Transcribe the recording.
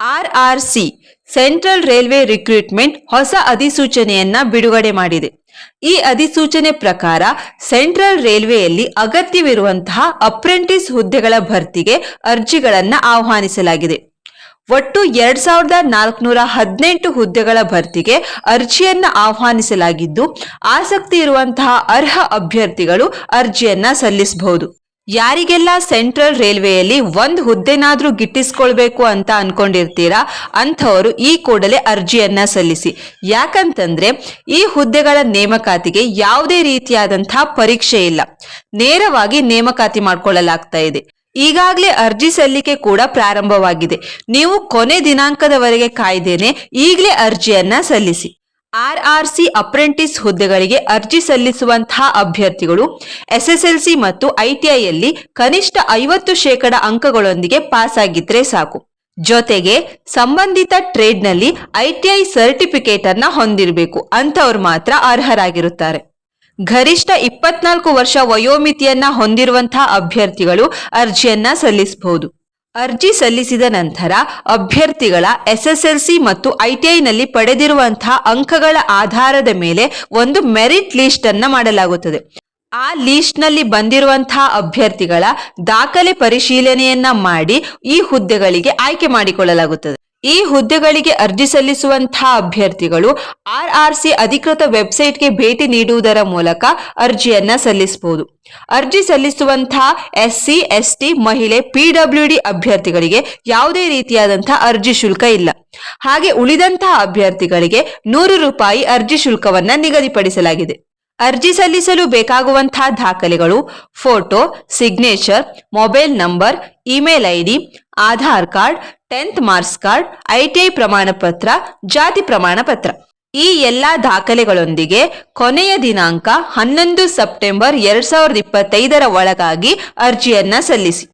R R C central railway recruitment ಹೊಸ ಅಧಿಸೂಚನೆಯನ್ನ ಬಿಡುಗಡೆ ಮಾಡಿದೆ. ಈ ಅಧಿಸೂಚನೆ ಪ್ರಕಾರ ಸೆಂಟ್ರಲ್ ರೈಲ್ವೆಯಲ್ಲಿ ಅಗತ್ಯವಿರುವಂತಹ ಅಪ್ರೆಂಟಿಸ್ ಹುದ್ದೆಗಳ ಭರ್ತಿಗೆ ಅರ್ಜಿಗಳನ್ನ ಆಹ್ವಾನಿಸಲಾಗಿದೆ. ಒಟ್ಟು ಎರಡ್ ಸಾವಿರದ ನಾಲ್ಕುನೂರ ಹದಿನೆಂಟು ಹುದ್ದೆಗಳ ಭರ್ತಿಗೆ ಅರ್ಜಿಯನ್ನ ಆಹ್ವಾನಿಸಲಾಗಿದ್ದು, ಆಸಕ್ತಿ ಇರುವಂತಹ ಅರ್ಹ ಅಭ್ಯರ್ಥಿಗಳು ಅರ್ಜಿಯನ್ನ ಸಲ್ಲಿಸಬಹುದು. ಯಾರಿಗೆಲ್ಲ ಸೆಂಟ್ರಲ್ ರೈಲ್ವೆಯಲ್ಲಿ ಒಂದು ಹುದ್ದೆನಾದ್ರೂ ಗಿಟ್ಟಿಸ್ಕೊಳ್ಬೇಕು ಅಂತ ಅನ್ಕೊಂಡಿರ್ತೀರಾ, ಅಂಥವರು ಈ ಕೂಡಲೇ ಅರ್ಜಿಯನ್ನ ಸಲ್ಲಿಸಿ. ಯಾಕಂತಂದ್ರೆ, ಈ ಹುದ್ದೆಗಳ ನೇಮಕಾತಿಗೆ ಯಾವುದೇ ರೀತಿಯಾದಂತಹ ಪರೀಕ್ಷೆ ಇಲ್ಲ. ನೇರವಾಗಿ ನೇಮಕಾತಿ ಮಾಡ್ಕೊಳ್ಳಲಾಗ್ತಾ ಇದೆ. ಈಗಾಗಲೇ ಅರ್ಜಿ ಸಲ್ಲಿಕೆ ಕೂಡ ಪ್ರಾರಂಭವಾಗಿದೆ. ನೀವು ಕೊನೆ ದಿನಾಂಕದವರೆಗೆ ಕಾಯ್ದೇನೆ ಈಗಲೇ ಅರ್ಜಿಯನ್ನ ಸಲ್ಲಿಸಿ. ಆರ್ ಆರ್ ಸಿ ಅಪ್ರೆಂಟಿಸ್ ಹುದ್ದೆಗಳಿಗೆ ಅರ್ಜಿ ಸಲ್ಲಿಸುವಂತಹ ಅಭ್ಯರ್ಥಿಗಳು, ಎಸ್ಎಸ್ಎಲ್ಸಿ ಮತ್ತು ಐಟಿಐಯಲ್ಲಿ ಕನಿಷ್ಠ ಐವತ್ತು ಶೇಕಡ ಅಂಕಗಳೊಂದಿಗೆ ಪಾಸ್ ಆಗಿದ್ರೆ ಸಾಕು. ಜೊತೆಗೆ ಸಂಬಂಧಿತ ಟ್ರೇಡ್ನಲ್ಲಿ ಐಟಿಐ ಸರ್ಟಿಫಿಕೇಟ್ ಅನ್ನ ಹೊಂದಿರಬೇಕು ಅಂತವ್ರು ಮಾತ್ರ ಅರ್ಹರಾಗಿರುತ್ತಾರೆ. ಗರಿಷ್ಠ ಇಪ್ಪತ್ನಾಲ್ಕು ವರ್ಷ ವಯೋಮಿತಿಯನ್ನ ಹೊಂದಿರುವಂತಹ ಅಭ್ಯರ್ಥಿಗಳು ಅರ್ಜಿಯನ್ನ ಸಲ್ಲಿಸಬಹುದು ಅರ್ಜಿ ಸಲ್ಲಿಸಿದ ನಂತರ ಅಭ್ಯರ್ಥಿಗಳ ಎಸ್ಎಸ್ಎಲ್ಸಿ ಮತ್ತು ಐಟಿಐನಲ್ಲಿ ಪಡೆದಿರುವಂತಹ ಅಂಕಗಳ ಆಧಾರದ ಮೇಲೆ ಒಂದು ಮೆರಿಟ್ ಲಿಸ್ಟ್ ಅನ್ನ ಮಾಡಲಾಗುತ್ತದೆ. ಆ ಲಿಸ್ಟ್ನಲ್ಲಿ ಬಂದಿರುವಂತಹ ಅಭ್ಯರ್ಥಿಗಳ ದಾಖಲೆ ಪರಿಶೀಲನೆಯನ್ನ ಮಾಡಿ ಈ ಹುದ್ದೆಗಳಿಗೆ ಆಯ್ಕೆ ಮಾಡಿಕೊಳ್ಳಲಾಗುತ್ತದೆ. ಈ ಹುದ್ದೆಗಳಿಗೆ ಅರ್ಜಿ ಸಲ್ಲಿಸುವಂತಹ ಅಭ್ಯರ್ಥಿಗಳು ಆರ್ಆರ್ಸಿ ಅಧಿಕೃತ ವೆಬ್ಸೈಟ್ಗೆ ಭೇಟಿ ನೀಡುವುದರ ಮೂಲಕ ಅರ್ಜಿಯನ್ನ ಸಲ್ಲಿಸಬಹುದು. ಅರ್ಜಿ ಸಲ್ಲಿಸುವಂತಹ ಎಸ್ಸಿ, ಎಸ್ಟಿ, ಮಹಿಳೆ ಪಿಡಬ್ಲ್ಯೂಡಿ ಅಭ್ಯರ್ಥಿಗಳಿಗೆ ಯಾವುದೇ ರೀತಿಯಾದಂತಹ ಅರ್ಜಿ ಶುಲ್ಕ ಇಲ್ಲ. ಹಾಗೆ ಉಳಿದಂತಹ ಅಭ್ಯರ್ಥಿಗಳಿಗೆ ನೂರು ರೂಪಾಯಿ ಅರ್ಜಿ ಶುಲ್ಕವನ್ನ ನಿಗದಿಪಡಿಸಲಾಗಿದೆ. ಅರ್ಜಿ ಸಲ್ಲಿಸಲು ಬೇಕಾಗುವಂತಹ ದಾಖಲೆಗಳು photo, signature, mobile number, email ID, Aadhaar card tenth marks card ITI ಪ್ರಮಾಣ ಪತ್ರ ಜಾತಿ ಪ್ರಮಾಣ ಪತ್ರ ಈ ಎಲ್ಲಾ ದಾಖಲೆಗಳೊಂದಿಗೆ ಕೊನೆಯ ದಿನಾಂಕ ಹನ್ನೊಂದು ಸೆಪ್ಟೆಂಬರ್ ಎರಡ್ ಸಾವಿರದ ಇಪ್ಪತ್ತೈದರ ಒಳಗಾಗಿ ಅರ್ಜಿಯನ್ನ ಸಲ್ಲಿಸಿ.